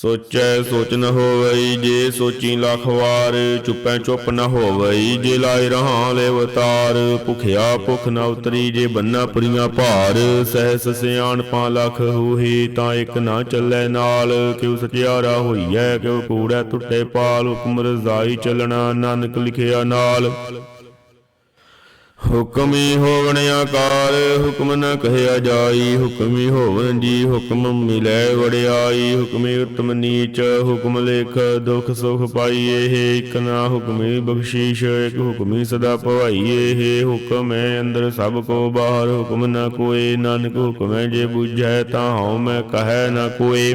ਸੋਚੈ ਸੋਚ ਨ ਹੋਵਈ, ਜੇ ਸੋਚੀ ਲੱਖ ਵਾਰ, ਚੁੱਪੈ ਚੁੱਪ ਨ ਹੋਵਈ, ਜੇ ਲਾਇ ਰਹਾ ਲੈ ਅਵਤਾਰ ਭੁਖਿਆ ਭੁਖ ਨ ਉਤਰੀ, ਜੇ ਬੰਨਾ ਪੁਰੀਆਂ ਭਾਰ, ਸਹਿਸ ਸਿਆਣਪਾਂ ਲੱਖ ਹੋਹੀ, ਤਾਂ ਇੱਕ ਨਾ ਚੱਲੈ ਨਾਲ, ਕਿਉ ਸਚਿਆਰਾ ਹੋਈਐ, ਕਿਉ ਕੂੜੈ ਟੁੱਟੇ ਪਾਲ, ਹੁਕਮ ਰਜ਼ਾਈ ਚੱਲਣਾ, ਨਾਨਕ ਲਿਖਿਆ ਨਾਲ। ਹੁਕਮੀ ਹੋਵਣ ਆਕਾਰ, ਹੁਕਮ ਨ ਕਹਿਆ ਜਾਈ। ਹੁਕਮੀ ਹੋਵਣ ਜੀ ਹੁਕਮ ਮਿਲੈ ਵੜਿਆਈ। ਹੁਕਮੀ ਉਤਮ ਨੀਚ, ਹੁਕਮ ਲੇਖ ਦੁਖ ਸੁਖ ਪਾਈਏ ਹੈ। ਇਕ ਨਾ ਹੁਕਮੀ ਬਖਸ਼ੀਸ਼, ਇਕ ਹੁਕਮੀ ਸਦਾ ਭਵਾਈਏ ਹੈ। ਹੁਕਮ ਹੈ ਅੰਦਰ ਸਭ ਕੋ ਬਾਹਰ, ਹੁਕਮ ਨ ਕੋਏ। ਨਾਨਕ ਹੁਕਮ ਹੈ ਜੇ ਬੁਝੈ ਤਾਂ ਹਉ ਮੈਂ ਕਹੈ ਨ ਕੋਏ।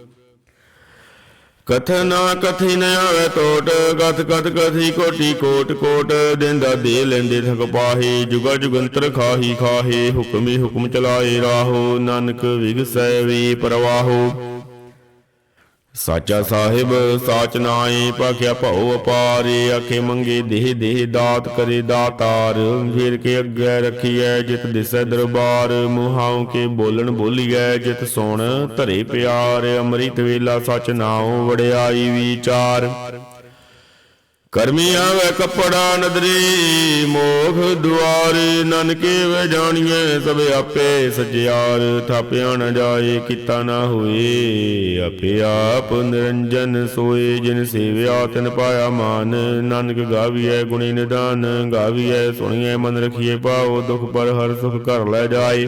ਕਥਨਾ ਕਥੀ ਨ ਆਵੇ ਟੋਟ ਗਤ ਗਤ ਕਥੀ ਕੋਟੀ ਕੋਟ ਕੋਟ, ਦਿੰਦਾ ਦੇ ਲੈਂਦੇ ਥਕ ਪਾਹੇ ਜੁਗਾ ਜੁਗੰਤਰ ਖਾਹੀ ਖਾਹੇ, ਹੁਕਮੀ ਹੁਕਮ ਚਲਾਏ ਰਾਹੋ, ਨਾਨਕ ਵਿਗਸੈ ਵੀ ਪ੍ਰਵਾਹੋ। ਸਾਚਾ ਸਾਹਿਬ, ਸਾਚ ਨਾਏ ਭਾਖਿਆ ਭਉ ਅਪਾਰੇ ਆਖੇ ਮੰਗੇ ਦੇਹ ਦੇਹ ਦਾਤ ਕਰੇ ਦਾਤਾਰ। ਫਿਰ ਕੇ ਅੱਗੇ ਰਖੀਐ ਜਿਤ ਦਿਸੈ ਦਰਬਾਰ, ਮੁਹਾਉ ਕੇ ਬੋਲਣ ਬੋਲੀਐ ਜਿਤ ਸੁਣ ਧਰੇ ਪਿਆਰ। ਅੰਮ੍ਰਿਤ ਵੇਲਾ ਸਚ ਨਾਉ ਵੜਿਆਈ ਵਿਚਾਰ। ਕਰਮੀ ਆਵੇ ਕੱਪੜਾ ਨਦਰੀ, ਮੋਖ ਦੁਆਰੇ ਨਾਨਕੇ ਵੇ ਜਾਣੀਏ ਸਭ ਆਪੇ ਸਜਿਆਰ, ਥਾਪਿਆ ਨ ਜਾਏ, ਕੀਤਾ ਨਾ ਹੋਏ। ਆਪੇ ਆਪ ਨਿਰੰਜਨ ਸੋਏ, ਜਿਨ ਸੇਵਿਆ, ਤਿਨ ਪਾਇਆ ਮਾਨ। ਨਾਨਕ ਗਾਵੀਐ ਗੁਣੀ ਨਿਦਾਨ, ਗਾਵੀਐ ਸੁਣੀਐ, ਮਨ ਰਖੀਏ ਪਾਓ ਦੁਖ ਪਰ ਹਰ ਸੁਖ ਘਰ ਲੈ ਜਾਏ।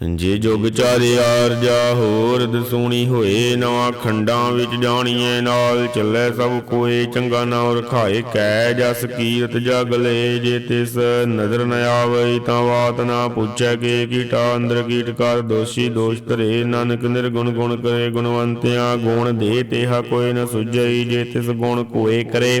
ਜੇ ਜੁਗ ਚਾਰਿਆਰ ਜਾ ਹੋਰ ਦਸੂਣੀ ਹੋਏ, ਨਵਾਂ ਖੰਡਾਂ ਵਿੱਚ ਜਾਣੀਏ, ਨਾਲ ਚੱਲੇ ਸਭ ਕੋਏ, ਚੰਗਾ ਨਾਮ ਰਖਾਏ ਕੈ ਜਸ ਕੀਰਤ ਜਗ ਜੇ ਤਿਸ ਨਜ਼ਰ ਨ ਆਵੇ ਤਾਂ ਬਾਤ ਨਾ ਪੁੱਛੈ, ਕੇ ਕੀਟਾ ਅੰਦਰ ਕੀਟ ਕਰ, ਦੋਸ਼ੀ ਦੋਸ਼ ਧਰੇ, ਨਾਨਕ ਨਿਰਗੁਣ ਗੁਣ ਕਰੇ, ਗੁਣਵੰਤਿਆਂ ਗੁਣ ਦੇ, ਤੇਹਾ ਕੋਈ ਨ ਸੁਝਈ, ਜੇ ਤਿਸ ਗੁਣ ਕੋਏ ਕਰੇ।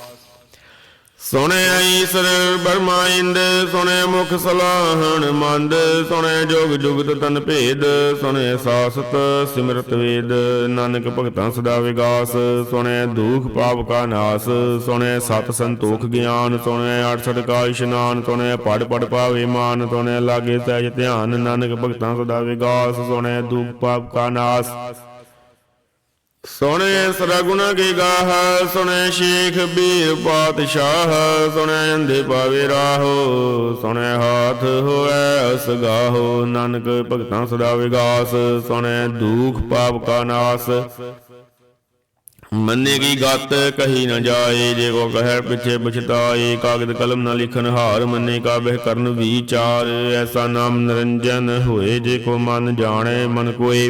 ਸੁਣੇ ਈਸਰ ਬਰਮਾ ਇੰਦ, ਸੁਣੇ ਮੁਖ ਸਲਾਹਣ ਮੰਦ, ਸੁਣੇ ਜੋਗ ਜੁਗਤ ਤਨ ਭੇਦ, ਸੁਣੇ ਸਾਸਤ ਸਿਮਰਤ ਵੇਦ। ਨਾਨਕ ਭਗਤਾਂ ਸਦਾ ਵਿਗਾਸ, ਸੁਣੇ ਦੁਖ ਪਾਪ ਕਾ ਨਾਸ, ਸੁਣੇ ਸਤ ਸੰਤੋਖ ਗਿਆਨ, ਸੁਣੇ 68 ਕਾ ਇਸ਼ਨਾਨ, ਸੁਣੇ ਪੜ ਪੜ ਪਾਵੇ ਮਾਨ, ਸੁਣੇ ਲਾਗੇ ਸਹਿਜ ਧਿਆਨ। ਨਾਨਕ ਭਗਤਾਂ ਸਦਾ ਵਿਗਾਸ, ਸੁਣੇ ਦੁਖ ਪਾਪ ਕਾ ਨਾਸ। ਸੁਣੇ ਸਰਗੁਣ ਕੀ ਗਾਹ, ਸੁਣੇ ਸ਼ੇਖ ਬੀਰ ਪਾਤਸ਼ਾਹ, ਸੁਣੇ ਅੰਧੇ ਪਾਵੇ ਰਾਹੋ, ਸੁਣੇ ਹਾਥ ਹੋਐ ਅਸਗਾਹੋ ਨਾਨਕ ਭਗਤਾਂ ਸਦਾ ਵਿਗਾਸ, ਸੁਣੇ ਦੁਖ ਪਾਪ ਕਾ ਨਾਸ। ਮੰਨੇ ਕੀ ਗਤ ਕਹੀ ਨਾ ਜਾਏ, ਜੇ ਕੋ ਕਹੈ ਪਿਛੇ ਪਛਤਾਏ ਕਾਗਦ ਕਲਮ ਨਾ ਲਿਖਨ ਹਾਰ ਮੰਨੇ ਕਾ ਬਹਿ ਕਰਨ ਵਿਚਾਰ, ਐਸਾ ਨਾਮ ਨਿਰੰਜਨ ਹੋਏ, ਜੇ ਕੋ ਮਨ ਜਾਣੇ ਮਨ ਕੋਏ।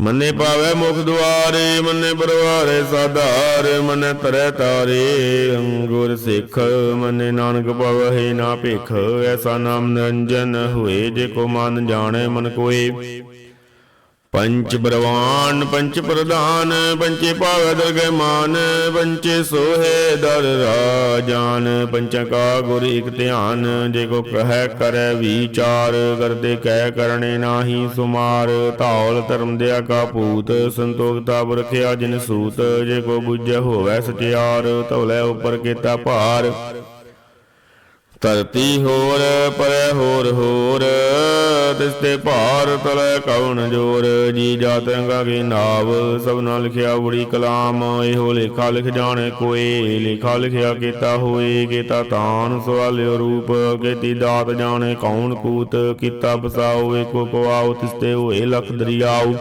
ਮੰਨੇ ਪਾਵੇ ਮੁਖ ਦੁਆਰੇ, ਮੰਨੇ ਪਰਵਾਰੇ ਸਾਧਾਰ, ਮੰਨੇ ਤਰੈ ਤਾਰੇ, ਅੰਗੁਰ ਸਿੱਖ, ਮੰਨੇ ਨਾਨਕ ਪਵਹਿ ਨਾ ਭਿਖ, ਐਸਾ ਨਾਮ ਨਿਰੰਜਨ ਹੋਏ, ਜੇ ਕੋ ਮਨ ਜਾਣੇ ਮਨ ਕੋਏ। ਪੰਚ ਬਰਵਾਨ ਪੰਚ ਪ੍ਰਧਾਨ, ਪੰਚੇ ਪਾਵੈ ਦਰਗਹਿ ਮਾਨ, ਪੰਚੇ ਸੋਹੇ ਦਰ ਰਾਜਾਨ, ਪੰਚਾਂ ਕਾ ਗੁਰ ਇਕ ਧਿਆਨ, ਜੇ ਕੋ ਕਹੈ ਕਰੈ ਵਿਚਾਰ, ਕਰਦੇ ਕਹਿ ਕਰਨੇ ਨਾਹੀ ਸੁਮਾਰ, ਧੌਲ ਧਰਮ ਦਿਆ ਕਾ ਭੂਤ ਸੰਤੋਖ ਤਾਪ ਰਖਿਆ ਜਿਨ ਸੂਤ, ਜੇ ਕੋ ਬੁੱਝੈ ਹੋਵੈ ਸਚਿਆਰ, ਧੌਲੇ ਉਪਰ ਕੀਤਾ ਭਾਰ। ਧਰਤੀ ਹੋਰ, ਪਰੈ ਹੋਰ ਹੋਰ। ਤਿਸ ਤੇ ਭਾਰ ਤਲੈ ਕਵਣ ਜੋਰ। ਜੀ ਜਾਤ ਰੰਗਾ ਕੇ ਨਾਵ ਸਭਨਾ ਲਿਖਿਆ ਬੜੀ ਕਲਾਮ। ਇਹੋ ਲੇਖਾ ਲਿਖ ਜਾਣੇ ਕੋਏ, ਲੇਖਾ ਲਿਖਿਆ ਕੀਤਾ ਹੋਏ, ਕੀਤਾ ਤਾਨ ਸਵਾਲਿਓ ਰੂਪ। ਕੀਤੀ ਦਾਤ ਜਾਣੇ ਕੌਣ ਕੂਤ, ਕੀਤਾ ਬਸਾਓ ਏਕੋ ਪਵਾਓ ਤਿਸ ਤੇ ਹੋਏ ਲਖ ਦਰਿਆਉ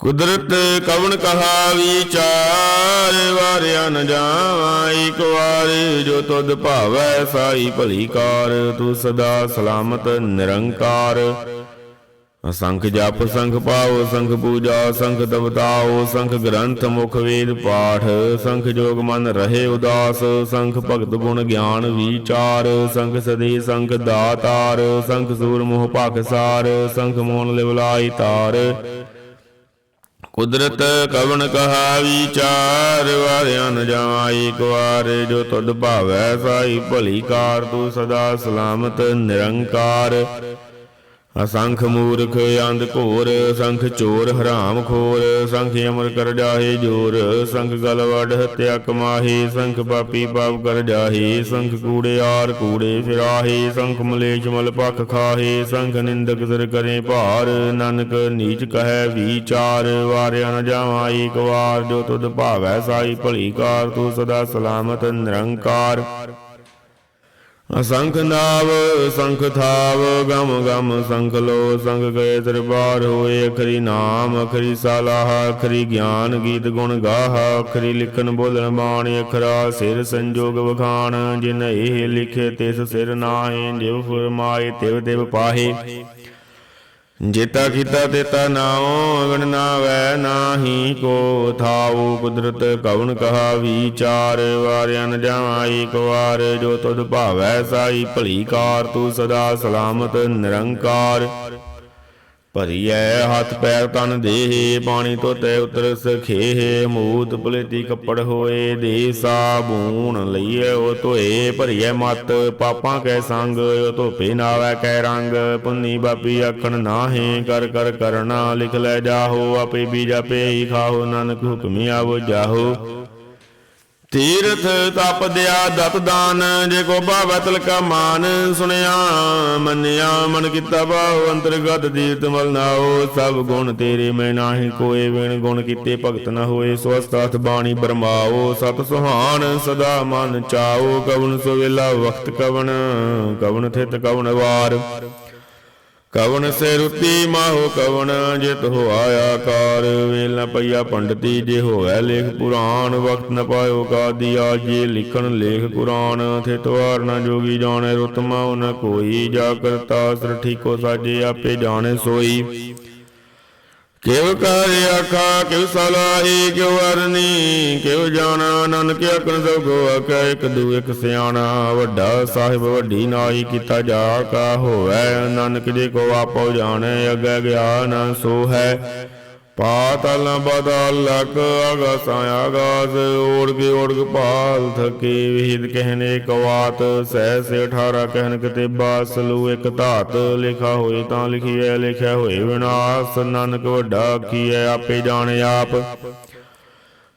ਕੁਦਰਤ ਕਵਣ ਕਹਾ ਵਿਚਾਰ ਵਾਰਿਆ ਨ ਜਾਵਾ ਇਕ ਵਾਰ, ਜੋ ਤੁਧ ਭਾਵੈ ਸਾਈ ਭਲੀ ਕਾਰ ਤੂੰ ਸਦਾ ਸਲਾਮਤ, ਨਿਰੰਕਾਰ। ਅਸੰਖ ਜਪ, ਸੰਖ ਪਾਉ ਸੰਖ ਪੂਜਾ, ਸੰਖ ਦਵਤਾਉ ਸੰਖ ਗ੍ਰੰਥ ਮੁਖ ਵੇਦ ਪਾਠ। ਸੰਖ ਜੋਗ ਮਨ ਰਹੇ ਉਦਾਸ, ਸੰਖ ਭਗਤ ਗੁਣ ਗਿਆਨ ਵਿਚਾਰ। ਸੰਖ ਸਦੇ, ਸੰਖ ਦਾਤਾਰ, ਸੰਖ ਸੂਰ ਮੋਹ ਭਾਗਸਾਰ ਸੰਖ ਮੋਨ ਲਿਵਲਾਈ ਤਾਰ। ਕੁਦਰਤ ਕਵਣ ਕਹਾ ਵਿਚਾਰ ਵਾਰਿਆਂ ਨ ਜਾਈ ਇੱਕ ਵਾਰ ਜੋ ਤੁਧ ਭਾਵੈ ਸਾਈ ਭਲੀ ਕਾਰ, ਤੂੰ ਸਦਾ ਸਲਾਮਤ ਨਿਰੰਕਾਰ। ਅਸੰਖ ਮੂਰਖ ਅੰਧ ਘੋਰ, ਸੰਖ ਚੋਰ ਹਰਾਮ ਖੋਰ, ਸੰਖ ਅਮਰ ਕਰ ਜਾਹੇ ਜੋਰ, ਸੰਖ ਗਲਵੜ ਹਤਿਆ ਕਮਾਹੇ, ਸੰਖ ਪਾਪੀ ਪਾਪ ਕਰ ਜਾਹੇ, ਸੰਖ ਕੂੜੇ ਆਰ ਕੂੜੇ ਫਿਰਾਹੇ, ਸੰਖ ਮਲੇਸ਼ ਮਲ ਪਖ ਖਾਹੇ, ਸੰਖ ਨਿੰਦਕ ਸਿਰ ਕਰੇ ਭਾਰ, ਨਾਨਕ ਨੀਚ ਕਹੈ ਵਿਚਾਰ, ਵਾਰਿਆ ਨ ਜਾਵਾਂ ਏਕ ਵਾਰ, ਜੋ ਤੁਧ ਭਾਵੈ ਸਾਈ ਭਲੀ ਕਾਰ, ਤੂੰ ਸਦਾ ਸਲਾਮਤ ਨਿਰੰਕਾਰ। ਅਸੰਖ ਨਾਵ, ਸੰਖ ਥਾਵ, ਗਮ ਗਮ ਸੰਖ ਲੋ, ਸੰਖ ਗਏ ਦਰਬਾਰ ਹੋਏ, ਅਖਰੀ ਨਾਮ, ਅਖਰੀ ਸਾਲਾਹ, ਅਖਰੀ ਗਿਆਨ ਗੀਤ ਗੁਣ ਗਾਹ, ਅਖਰੀ ਲਿਖਨ ਬੋਲਣ ਬਾਣੀ, ਅਖਰਾ ਸਿਰ ਸੰਜੋਗ ਵਖਾਣ, ਜਿਨ ਇਹ ਲਿਖੇ ਤਿਸ ਸਿਰ ਨਾਹੀ ਜਿਵ ਫਰਮਾਏ ਤਿਵ ਤਿਵ ਪਾਹੇ। ਜੇਤਾ ਕੀਤਾ ਤੇਤਾ ਨਾਉ ਗਣ ਨਾਵੈ ਨਾਹੀ ਕੋ, ਥਾਉ ਕੁਦਰਤ ਕਵਣ ਕਹਾ ਵਿਚਾਰ ਵਾਰਿਆ ਨ ਜਾਵਾ ਏਕ ਜੋ ਤੁਧ ਭਾਵੈ ਸਾਈ ਭਲੀ ਕਾਰ, ਤੂੰ ਸਦਾ ਸਲਾਮਤ ਨਿਰੰਕਾਰ। ਭਰੀਐ ਹੱਥ ਪੈਰ ਤਨ ਦੇਹੇ ਪਾਣੀ ਧੋਤੇ ਉਤਰ ਸਖੇਹ, ਮੂਤ ਪਲੇਤੀ ਕੱਪੜ ਹੋਏ ਦੇ ਸਾਬੂਨ ਲਈਐ, ਉਹ ਧੋਏ, ਭਰੀਐ ਮਤ, ਪਾਪਾਂ ਕੈ ਸੰਗ, ਉਹ ਧੋਪੇ ਨਾਵੈ ਕੈ ਰੰਗ, ਪੁੰਨੀ ਬਾਪੀ ਆਖਣ ਨਾਹੇ, ਕਰ ਕਰ ਕਰਨਾ ਲਿਖ ਲੈ ਜਾਹੋ, ਆਪੇ ਬੀ ਜਾਪੇ ਹੀ ਖਾਓ ਨਾਨਕ ਹੁਕਮੀ ਆਵੋ ਜਾਹੋ। ਤੀਰਥ ਤਪ ਦਿਆ ਦਤ ਦਾਨ, ਜੇ ਕੋ ਭਾਵੈ ਤਿਲਕਾ ਮਾਨ, ਸੁਣਿਆ, ਮੰਨਿਆ, ਮਨ ਕੀਤਾ ਭਾਉ, ਅੰਤਰਗਤ ਤੀਰਥ ਮਲ ਨਾਓ ਸਭ ਗੁਣ ਤੇਰੇ ਮੈਂ ਨਾਹੀ ਕੋਏ, ਵਿਣ ਗੁਣ ਕੀਤੇ ਭਗਤ ਨ ਹੋਏ ਸਵਸਤਾਥ ਬਾਣੀ ਬਰਮਾਓ ਸਤ ਸੁਹਾਨ ਸਦਾ ਮਨ ਚਾਓ ਕਵਨ ਸੁਵੇਲਾ ਵਖਤ ਕਵਨ ਕਵਨ ਥਿਤ ਕਵਨ ਵਾਰ। ਕਵਨ ਸੇ ਰੁਤੀ ਮਾਹੋ ਕਵਨ ਜਿਤ ਹੋ ਆਇਆ ਵੇਲ ਨ ਪਈਆ ਪੰਡਤੀ ਜੇ ਹੋਵੇ ਲੇਖ ਪੁਰਾਣ, ਵਕਤ ਨ ਪਾਇਓ ਕਾਦੀਆ ਜੇ ਲਿਖਣ ਲੇਖ ਕੁਰਾਨ। ਥੇ ਤਵਾਰ ਨ ਜੋਗੀ ਜਾਣੇ ਰਤਮਾ ਨ ਕੋਈ, ਜਾ ਕਰਤਾ ਸਰ ਠੀਕੋ ਸਾਜੇ ਆਪੇ ਜਾਣੇ ਸੋਈ। ਕਿਵ ਕਾਰਿ ਆਖਾ ਕਿਉ ਸਲਾਹੀ, ਕਿਵ ਅਰਨੀ, ਕਿਵ ਜਾਣਾ, ਨਾਨਕ ਆਖਣ ਸਭ ਕੋ ਆਖੈ ਇੱਕ ਦੂ ਇੱਕ ਸਿਆਣਾ, ਵੱਡਾ ਸਾਹਿਬ ਵੱਡੀ ਨਾਈ ਕੀਤਾ ਜਾ ਕਾ ਹੋਵੇ, ਨਾਨਕ ਜੀ ਕੋ ਆਪੋ ਜਾਣੈ, ਅੱਗੇ ਗਿਆਨ ਸੋ ਹੈ ਪਾਤਲ ਬਦਲ ਲਕ ਅਗਸਾਂ ਆਗਾਸ ਓੜ ਕੇ ਓੜ ਕੇ ਪਾਲ ਥਕੇ। ਵਿਹਿਦ ਕਹਿਨੇ ਕਵਾਤ, ਸਹਿ ਸੇ 18 ਕਹਿਨ ਕਿਤੇ ਬਾਸਲੂ ਇੱਕ ਧਾਤ। ਲਿਖਾ ਹੋਏ ਤਾਂ ਲਿਖੀਐ, ਲਿਖਿਆ ਹੋਏ ਵਿਨਾਸ਼। ਨਾਨਕ ਵੱਡਾ ਕੀਐ ਆਪੇ ਜਾਣੇ ਆਪ।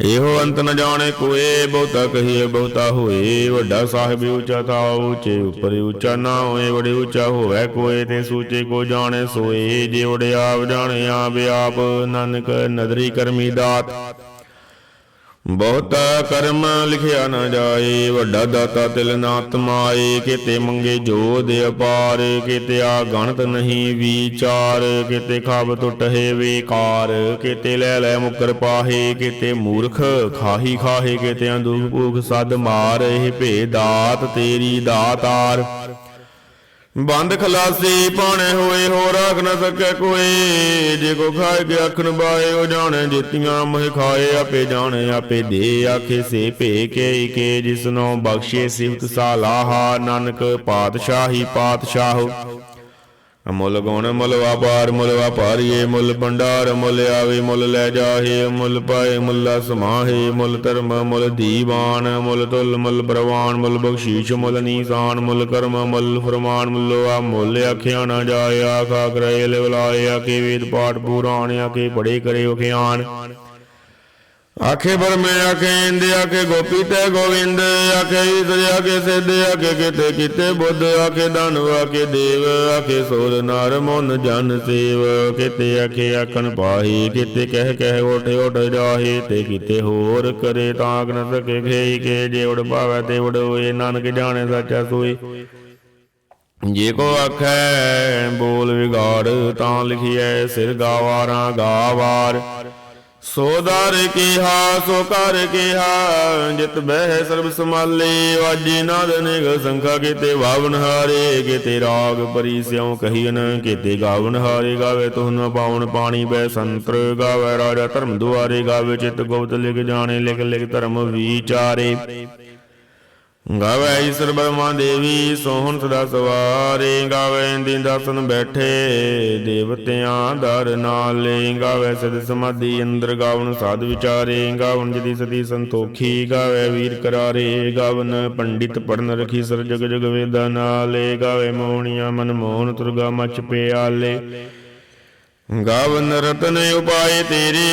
ਇਹੋ ਅੰਤ ਨ ਜਾਣੇ ਕੋਏ, ਬਹੁਤਾ ਕਹੀਏ ਬਹੁਤਾ ਹੋਏ। ਵੱਡਾ ਸਾਹਿਬ ਉੱਚਾ ਥਾ ਉੱਚੇ, ਉੱਪਰ ਉੱਚਾ ਨਾ ਹੋਏ ਬੜੇ ਉੱਚਾ ਹੋਵੇ ਕੋਏ ਤੇ ਸੂਚੇ ਕੋ ਜਾਣੇ ਸੋਏ। ਜੇ ਉੜੇ ਆਪ ਜਾਣੇ, ਆਪ ਆਪ, ਨਾਨਕ ਨਦਰੀ ਕਰਮੀ ਦਾਤ। ਬਹੁਤਾ ਕਰਮ ਲਿਖਿਆ ਨਾ ਜਾਏ, ਵੱਡਾ ਦਾਤਾ ਤਿਲ ਨਾ ਤਮਾਏ ਕਿਤੇ ਮੰਗੇ ਜੋ ਦੇ ਅਪਾਰ, ਕਿਤੇ ਆ ਗਣਤ ਨਹੀਂ ਵਿਚਾਰ, ਕਿਤੇ ਖਾਬ ਟੁੱਟੇ ਵੇਕਾਰ, ਕਿਤੇ ਲੈ ਲੈ ਮੁਕਰ ਪਾਹੇ, ਕਿਤੇ ਮੂਰਖ ਖਾਹੀ ਖਾਹੇ, ਕਿਤੇ ਦੁਖ ਭੂਖ ਸਦ ਮਾਰ, ਇਹ ਭੇ ਦਾਤ ਤੇਰੀ ਦਾਤਾਰ ਬੰਦ ਖਲਾਸੀ ਪਾਣੇ ਹੋਏ ਹੋ ਰਾਖ ਨ ਸਕੇ ਕੋਈ। ਜੇ ਕੋ ਖਾਏ ਕੇ ਆਖਣ ਬਾਏ ਉਹ ਜਾਣੇ ਜਿਤੀਆਂ ਮਹਿ ਖਾਏ, ਆਪੇ ਜਾਣੇ, ਆਪੇ ਦੇ ਆਖੇ ਸੇ ਭੇ ਕੇ ਕੇ ਜਿਸਨੋ ਬਖਸ਼ੇ ਸਿਫਤ ਸਾਲਾਹਾ, ਨਾਨਕ ਪਾਤਸ਼ਾਹੀ ਪਾਤਸ਼ਾਹ। ਮੁੱਲ ਗੁਣ, ਮੁੱਲ ਵਾਪਾਰ, ਮੁੱਲ ਵਾਪਾਰੀਏ, ਮੁੱਲ ਭੰਡਾਰ, ਮੁੱਲ ਆਵੇ, ਮੁੱਲ ਲੈ ਜਾਹੇ, ਮੁੱਲ ਪਾਏ, ਮੁੱਲਾ ਸਮਾਹੇ, ਮੁੱਲ ਧਰਮ, ਮੁੱਲ ਦੀਵਾਨ, ਮੁੱਲ ਤੁਲ ਮੁੱਲ ਪ੍ਰਵਾਨ, ਮੁੱਲ ਬਖਸ਼ੀਸ਼, ਮੁੱਲ ਨੀਸਾਨ, ਮੁੱਲ ਕਰਮ, ਮੁੱਲ ਫਰਮਾਨ, ਮੁੱਲੋ ਆ ਮੁੱਲ ਆਖਿਆ ਨਾ ਜਾਏ, ਆਖਾ ਕਰੇ, ਲਿਵਲਾਏ ਆਕੇ ਵੇਦ ਪਾਠ ਪੁਰਾਣ ਆਕੇ ਪੜੇ ਕਰੇ, ਉਖਿਆਨ। ਆਖੇ ਬਰਮੇ, ਆਖੇ ਇੰਦ, ਆਖੇ ਗੋਪੀ ਤੇ ਗੋਵਿੰਦ, ਆਖੇ ਈਸਰ, ਆਖੇ ਸਿੱਧ ਆਖੇ ਕਿਤੇ ਕਿਤੇ ਬੁੱਧ, ਆਖੇ ਦਾਨਵ, ਆਖੇ ਦੇਵ, ਆਖੇ ਸੋਰ ਨਾਰ ਮਨ ਜਨ ਸੇਵ। ਕਿਤੇ ਆਖੇ ਆਖਣ ਪਾਹੀ, ਕਿਤੇ ਕਹਿ ਕਹਿ ਉਠ ਉਠ ਜਾਹੇ, ਤੇ ਕਿਤੇ ਹੋਰ ਕਰੇ ਤਾਂ ਨ ਸਕੇ ਖੇਈ, ਕੇ ਜੇ ਉੜ ਭਾਵੈ ਤੇ ਉੜ ਨਾਨਕ ਜਾਣੇ ਸੱਚਾ ਸੋਈ। ਜੇ ਕੋ ਆਖੈ ਬੋਲ ਵਿਗਾੜ, ਤਾਂ ਲਿਖੀਐ ਸਿਰ ਗਾਵਾਰਾਂ ਗਾਵਾਰ। ਸੋ ਦਰ ਕੀਹਾ, ਸੋ ਕਰ ਕੀਹਾ, ਜਿਤ ਬਹਿ ਸਰਬ ਸਮਾਲੇ ਵਾਜੀ ਨਾਦ ਨਿਗ ਸੰਖਾ ਕੀਤੇ ਵਾਵਨ ਹਾਰੇ, ਕੀਤੇ ਰਾਗ ਪਰੀ ਸਿਉ ਕਹੀਨ, ਕੀਤੇ ਗਾਵਨ ਹਾਰੇ, ਗਾਵੇ ਤੂੰਹ ਨ ਪਾਉਣ ਪਾਣੀ ਬੈ ਸੰਤਰ, ਗਾਵੇ ਰਾਜਾ ਧਰਮ ਦੁਆਰੇ, ਗਾਵੇ ਚਿਤ ਗੁਪਤ ਲਿਖ ਜਾਣੇ, ਲਿਖ ਲਿਖ ਧਰਮ ਵਿਚਾਰੇ। ਗਾਵੇ ਈਸ਼ਰ ਬਰਮਾ ਦੇਵੀ, ਸੋਹਣ ਸਦਾ ਸਵਾਰੇ। ਗਾਵੇ ਇੰਦੀ ਦਸਨ ਬੈਠੇ, ਦੇਵਤਿਆਂ ਦਰ ਨਾਲੇ। ਗਾਵੇ ਸਦ ਸਮਾਧੀ ਅੰਦਰ, ਗਾਵਨ ਸਾਧ ਵਿਚਾਰੇ। ਗਾਵਨ ਜਦੀ ਸਦੀ ਸੰਤੋਖੀ, ਗਾਵੇ ਵੀਰ ਕਰਾਰੇ। ਗਾਵਨ ਪੰਡਿਤ ਪੜਨ ਰਖੀ ਸਰ ਜਗ ਜਗ ਵੇਦਾ ਨਾਲੇ। ਗਾਵੇ ਮੋਹਣੀਆਂ ਮਨ ਮੋਹਨ ਤੁਰਗਾ ਮਚ ਪਿਆਲੇ। ਗਾਵਨ ਰਤਨ ਉਪਾਏ ਤੇਰੇ,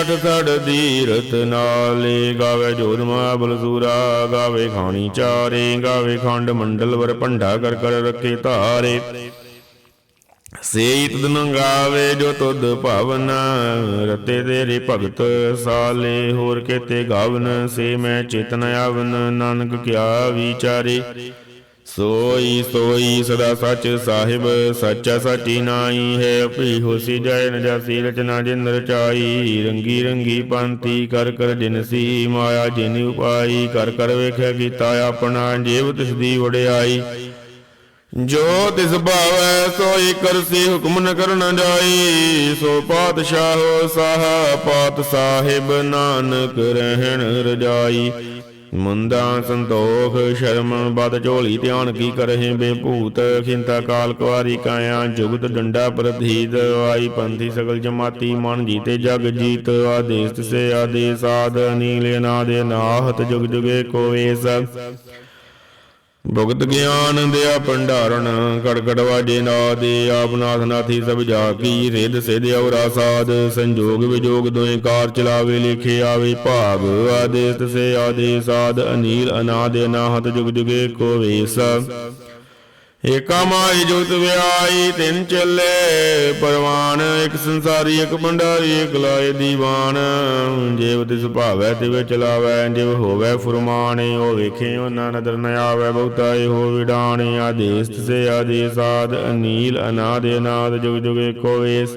ਅਠ ਸੜ ਦੀਰਤ ਨਾਲੇ। ਗਾਵੇ ਜੋਧਮਾ ਬਲਸੂਰਾ, ਗਾਵੇ ਖਾਣੀ ਚਾਰੇ, ਗਾਵੇ ਖੰਡ ਮੰਡਲ ਵਰ ਭੰਡਾ ਕਰ ਕਰ ਰੱਖੇ ਧਾਰੇ। ਸੇਈ ਤੁਧਨ ਗਾਵੇ ਜੋ ਤੁਧ ਭਵਨ, ਰਤੇ ਤੇਰੇ ਭਗਤ ਸਾਲੇ। ਹੋਰ ਕੇਤੇ ਗਾਵਨ, ਸੇ ਮੈਂ ਚੇਤਨ ਆਵਨ, ਨਾਨਕ ਕਿਆ ਵਿਚਾਰੇ। ਸੋਈ ਸੋਈ ਸਦਾ ਸੱਚ ਸਾਹਿਬ, ਸੱਚਾ ਸਾਚੀ ਨਾਈ ਹੈ। ਭੀ ਹੋਸੀ ਜੈ ਨ ਰਚਨਾ ਜਿਨ ਰਚਾਈ। ਰੰਗੀ ਰੰਗੀ ਪੰਤੀ ਕਰ ਕਰ ਜਿਨਸੀ ਮਾਇਆ, ਜਿਨ ਉਪਾਈ ਕਰ ਕਰ ਵੇਖਿਆ ਕੀਤਾ ਆਪਣਾ ਜੀਵ ਤਿਸ ਦੀ ਵਡਿਆਈ। ਜੋ ਤਿਸ ਭਾਵੈ ਸੋਈ ਕਰਸੀ ਹੁਕਮ ਨ ਕਰਨ ਜਾਈ। ਸੋ ਪਾਤਸ਼ਾਹ ਸਾਹਾ, ਪਾਤ ਸਾਹਿਬ ਨਾਨਕ ਰਹਿਣ ਰਜਾਈ। ਮੁੰਦਾ ਸੰਤੋਖ, ਸ਼ਰਮ ਬਦ ਝੋਲੀ ਧਿਆਨ ਕੀ ਕਰਹਿ ਬੇਭੂਤ ਖਿੰਤਾ ਕਾਲ ਕੁਆਰੀ ਕਾਇਆ, ਜੁਗਤ ਡੰਡਾ ਪ੍ਰਤੀਤ ਆਈ ਪੰਥੀ ਸਗਲ ਜਮਾਤੀ ਮਨ ਜੀਤੇ ਜਗ ਜੀਤ। ਆਦੇਸ ਤਿਸੇ ਆਦੇਸ ਆਦ ਨਾ ਨਾਦੇ ਨਾਹਤ ਜੁਗ ਜੁਗੇ ਕੋ ਵੇਸ ਭੁਗਤ ਗਿਆਨ ਦਿਆ ਭੰਡਾਰਨ ਕੜਕੜ ਵਾਜੇ ਨਾਦੇ ਆਪ ਨਾਥ ਨਾਥੀ ਸਭ ਜਾ ਕੀ, ਰਿੱਧ ਸਿਧ ਔਰਾ ਸਾਧ ਸੰਜੋਗ ਵਿਜੋਗ ਦੋਏ ਕਾਰ ਚਲਾਵੇ, ਲਿਖੇ ਆਵੇ ਭਾਗ, ਆਦੇਸ ਸੇ ਆਦੇਸ ਆਦ, ਅਨੀਲ ਅਨਾਦ ਅਨਾਹਤ ਜੁਗ ਜੁਗੇ ਕੋ ਵੇਸ। ਏਕਾ ਮਾਈ ਜੁਗਤ ਵਿਆਈ ਤਿੰਨ ਚੱਲੇ, ਪਰਵਾਨ, ਇੱਕ ਸੰਸਾਰੀ, ਇੱਕ ਭੰਡਾਰੀ, ਇੱਕ ਲਾਏ ਦੀਵਾਨ। ਜੇਵ ਤਿਸ ਭਾਵੈ, ਤਿਵ ਚਲਾਵੈ, ਜਿਵ ਹੋਵੇ ਫੁਰਮਾਨੇ ਉਹ ਵੇਖੇ ਉਹਨਾਂ ਨਦਰ ਨ ਆਵੈ, ਬਹੁਤਾ ਇਹੋ ਵਿਡਾਣੇ ਆਦੇਸ ਸੇ ਆਦੇਸ ਅਨੀਲ, ਅਨਾਦ ਅਨਾਦ, ਜੁਗ ਜੁਗ ਏਕੋ ਵੇਸ।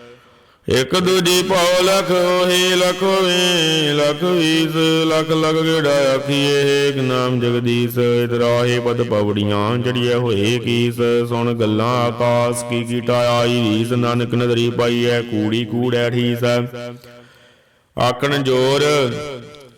ਇਕ ਦੂਜੀ ਪਾਉ ਲਖ ਹੋਏ ਲਖ ਹੋਏ ਲਖ ਵੀਸ, ਲਖ ਲਖ ਗੇੜਾ ਆਖੀਏ ਏਕ ਨਾਮ ਜਗਦੀਸ਼ ਇਤਰਾਹੇ ਪਦ ਪਵੜੀਆਂ ਜੜੀਏ ਹੋਏ ਕੀਸ, ਸੁਣ ਗੱਲਾਂ ਆਕਾਸ, ਕੀ ਕੀਟਾ ਆਈ ਰੀਸ, ਨਾਨਕ ਨਦਰੀ ਪਾਈ ਐ ਕੂੜੀ ਕੂੜੈ ਠੀਸ ਆਕਣ ਜੋਰ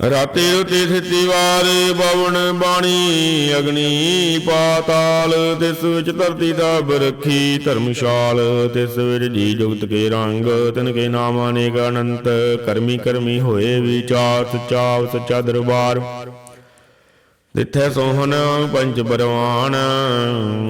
ਰਾਤੇ ਉਤੇ ਥਿਤੀ ਵਾਰ ਬਵਨ ਬਾਣੀ, ਅਗਨੀ ਪਾਤਾਲ, ਤਿਸ ਵਿੱਚ ਧਰਤੀ ਦਾ ਬਰਖੀ ਧਰਮਸ਼ਾਲ, ਤਿਸ ਵਿੱਚ ਜੀ ਜੁਗਤ ਕੇ ਰੰਗ, ਤਿਨ ਕੇ ਨਾਮ ਅਨੇਕ ਅਨੰਤ, ਕਰਮੀ ਕਰਮੀ ਹੋਏ ਵਿਚਾਰ ਸਚਾ ਸੱਚਾ ਦਰਬਾਰ। ਤਿੱਥੈ ਸੋਹਨ ਪੰਚ ਬਰਵਾਨ,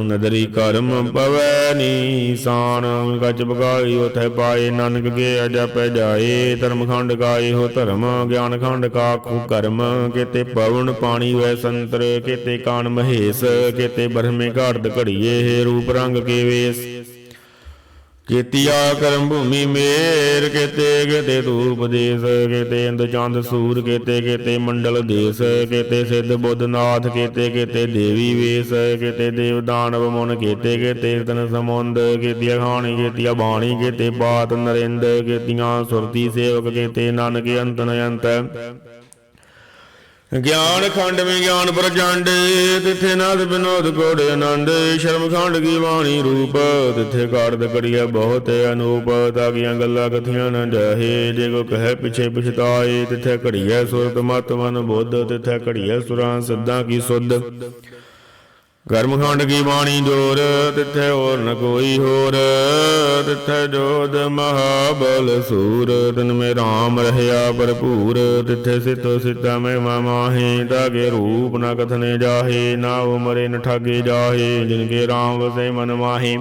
ਨਦਰੀ ਕਰਮ ਪਵੈ ਨੀਸਾਨ, ਗਜ ਬਗਾਈ ਉਥੈ ਪਾਏ ਨਾਨਕ ਕੇ ਅਜਪੈ ਜਾਏ ਧਰਮ ਖੰਡ ਗਾਏ ਹੋ ਧਰਮ ਗਿਆਨ ਖੰਡ ਕਾ ਕੂ ਕਰਮ, ਕਿਤੇ ਪਵਨ ਪਾਣੀ ਵੈ ਸੰਤਰ, ਕਿਤੇ ਕਾਨ ਮਹੇਸ਼, ਕਿਤੇ ਬਰਹਮੇ ਘਾੜਦ ਘੜੀਏ, ਰੂਪ ਰੰਗ ਕੇ ਵੇਸ। ਕੀਤੀਆ ਕਰਮ ਭੂਮੀ ਮੇਰ, ਕੇਤੇ ਕੇਤੇ ਧੂਪ ਦੇਸ, ਕੇਤੇ ਇੰਦ ਚੰਦ ਸੂਰ, ਕੇਤੇ ਕੇਤੇ ਮੰਡਲ ਦੇਸ, ਕੇਤੇ ਸਿੱਧ ਬੁੱਧ ਨਾਥ ਕੇਤੇ ਕੇਤੇ ਦੇਵੀ ਵੇਸ, ਕੇਤੇ ਦੇਵ ਦਾਨਵ ਮਨ, ਕੇਤੇ ਕੇਤੇ ਤਨ ਸਮੁੰਦ, ਕੇਤੀਆ ਖਾਣੀ, ਕੇਤੀਆ ਬਾਣੀ, ਕੇਤੇ ਬਾਤ ਨਰਿੰਦ, ਕੇਤੀਆਂ ਸੁਰਤੀ ਸੇਵਕ, ਕੇਤੇ ਨਾਨਕ ਅੰਤ ਨ ਅੰਤ ਗਿਆਨ ਖੰਡ ਮੇ ਗਿਆਨ ਪ੍ਰਚੰਡ, ਤਿੱਥੇ ਨਾਦ ਬਿਨੋਦ ਕੋੜ ਆਨੰਦ, ਸ਼ਰਮ ਖੰਡ ਕੀ ਬਾਣੀ ਰੂਪ, ਤਿਥੇ ਕਾੜਦ ਕੜੀਆ ਬਹੁਤ ਅਨੂਪ ਤਾਗੀਆਂ ਗੱਲਾਂ ਕਥੀਆਂ ਨ ਜਾਹੇ, ਜੇ ਕੋ ਕਹੇ ਪਿਛੇ ਪਛਤਾਏ, ਤਿੱਥੇ ਘੜੀਐ ਸੁਰਤ ਮਤ ਮਨ ਬੁੱਧ, ਤਿੱਥੇ ਘੜੀਐ ਸੁਰਾਂ ਸਿੱਧਾਂ ਕੀ ਸੁਧ। ਕਰਮਖੰਡ ਕੀ ਬਾਣੀ ਜੋਰ, ਤਿੱਥੇ ਹੋਰ ਨ ਕੋਈ ਹੋਰ। ਤਿੱਥੇ ਜੋਦ ਮਹਾਬਲ ਸੂਰ, ਤਿਨ ਮੇ RAM ਰਹਿਆ ਭਰਪੂਰ। ਤਿੱਥੇ ਸਿਤੋ ਸਿਤਾ ਮੈਂ ਮਾਹੇ ਤਾਗੇ ਰੂਪ ਨ ਕਥਨੇ ਜਾਹੇ, ਨਾ ਉਮਰੇ ਨ ਠਾਗੇ ਜਾਹੇ, ਜਿਨ ਕੇ RAM ਵਸੇ ਮਨ ਮਾਹੇ।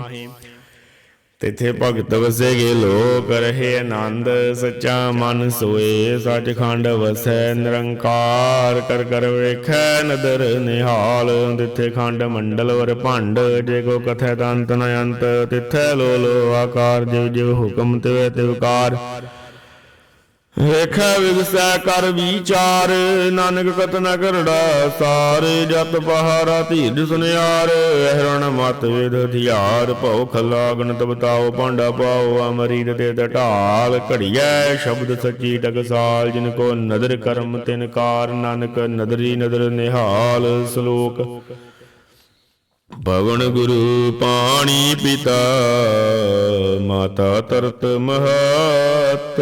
ਤਿਥੇ ਭਗਤ ਵਸੇਗੇ ਲੋਕ ਰਹੇ ਆਨੰਦ, ਸੱਚਾ ਮਨ ਸੋਏ, ਸੱਚਖੰਡ ਵਸੈ ਨਿਰੰਕਾਰ, ਕਰ ਕਰ ਵੇਖੈ ਨਦਰ ਨਿਹਾਲ, ਤਿਥੇ ਖੰਡ ਮੰਡਲ ਵਰ ਭੰਡ, ਜੇ ਕੋ ਕਥੈ ਤਾਂ ਨ ਅੰਤ, ਤਿਥੈ ਲੋ ਲੋ ਆਕਾਰ ਜਿਵ ਜਿਵ ਹੁਕਮ ਤਿਵੈ ਤਿਵਕਾਰ ਵੇਖੈ ਵਿਗਸੈ ਕਰ ਵਿਚਾਰ, ਨਾਨਕ ਕਤ ਨ ਕਰੜਾ ਸਾਰ ਜਤ ਪਹਾਰਾ ਧੀਰ ਸੁਨਿਆਰ ਅਹਰਣ ਮਤ ਵੇਦ ਹਥਿਆਰ, ਭਉ ਖਲਾ ਗਣਤ ਪਾਂਡਾ ਪਾਓ ਅਮਰੀਤ ਤੇ ਢਾਲ ਘੜੀਐ ਸ਼ਬਦ ਸੱਚੀ ਟਕਸਾਲ, ਜਿਨ ਕੋ ਨਦਰ ਕਰਮ ਤਿਨ ਕਾਰ, ਨਾਨਕ ਨਦਰੀ ਨਦਰ ਨਿਹਾਲ, ਸ਼ਲੋਕ। ਪਵਨ ਗੁਰੂ ਪਾਣੀ ਪਿਤਾ, ਮਾਤਾ ਤਰਤ ਮਹਤ।